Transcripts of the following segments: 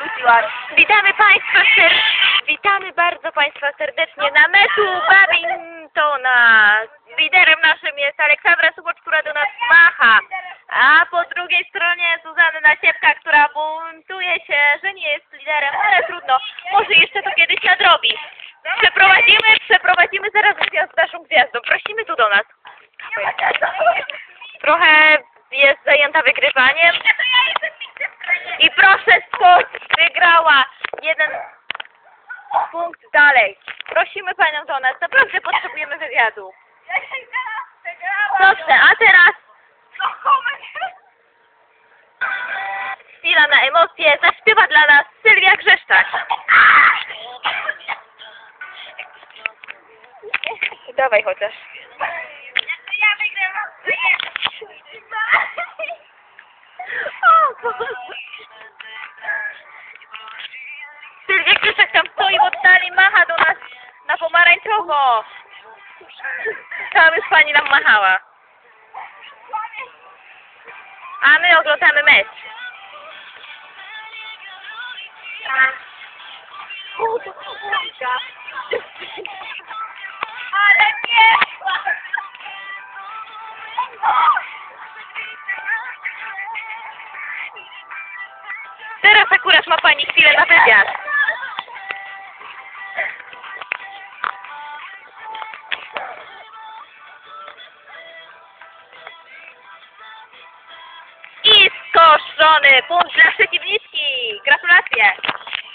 wróciłaś. Witamy Państwa ser... Witamy bardzo Państwa serdecznie na meczu badmintona. Liderem naszym jest Aleksandra Subocz, która do nas macha. A po drugiej stronie Zuzanna Ciepka, która buntuje się, że nie jest liderem, ale trudno. Może jeszcze to kiedyś nadrobi. Przeprowadzimy, przeprowadzimy zaraz z naszą gwiazdą. Prosimy tu do nas. Trochę jest zajęta wygrywaniem. I proszę wygrała jeden punkt dalej. Prosimy panią do nas. Naprawdę potrzebujemy wywiadu. Dobrze, a teraz chwila na emocje. Zaśpiewa dla nas Sylwia Grzeszczak. Dawaj chociaż. Pomarańczowo. Chciałam już pani nam machała. A my oglądamy mecz. Ale nie! Teraz akurat ma pani chwilę na wywiad. Skoszony punkt dla przeciwniczki. Gratulacje.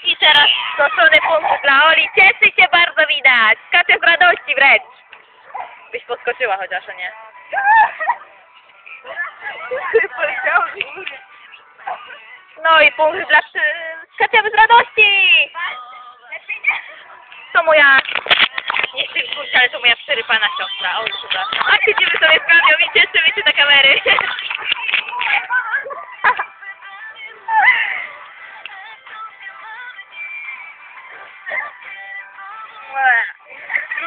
I teraz skoszony punkt dla Oli. Cieszy się bardzo widać. Skacze z radości wręcz. Byś podskoczyła chociaż, a nie? No i punkt dla skaczemy z radości. To moja... Nie chcę wkurzyć, ale to moja przerypana siostra. O, przepraszam. A siedzimy sobie z Gabią i cieszymy się na kamery.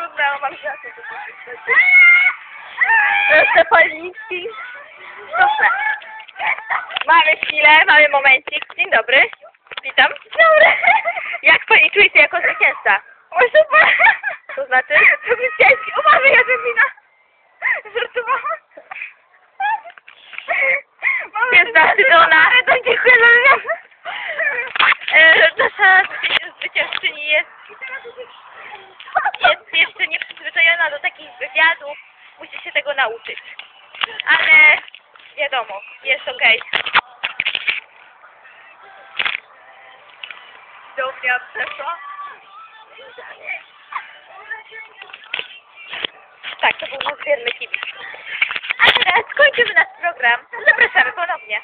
Trudno, mam. Proszę Polnicki. Dobrze. Mamy chwilę, mamy momencik. Dzień dobry. Witam. Dobry. Jak pani czuje się jako zwycięzca? O, super! To znaczy? To zwycięski. Uważaj, Jadwina! Żartowałam. Jest zawstydzona. To dziękuję za wywiad. E, nasza zwyciężczyni jest, jest nauczyć. Ale wiadomo, jest okej. Do mnie przeszła. Tak, to był nasz wierny kibic. A teraz kończymy nasz program. Zapraszamy ponownie.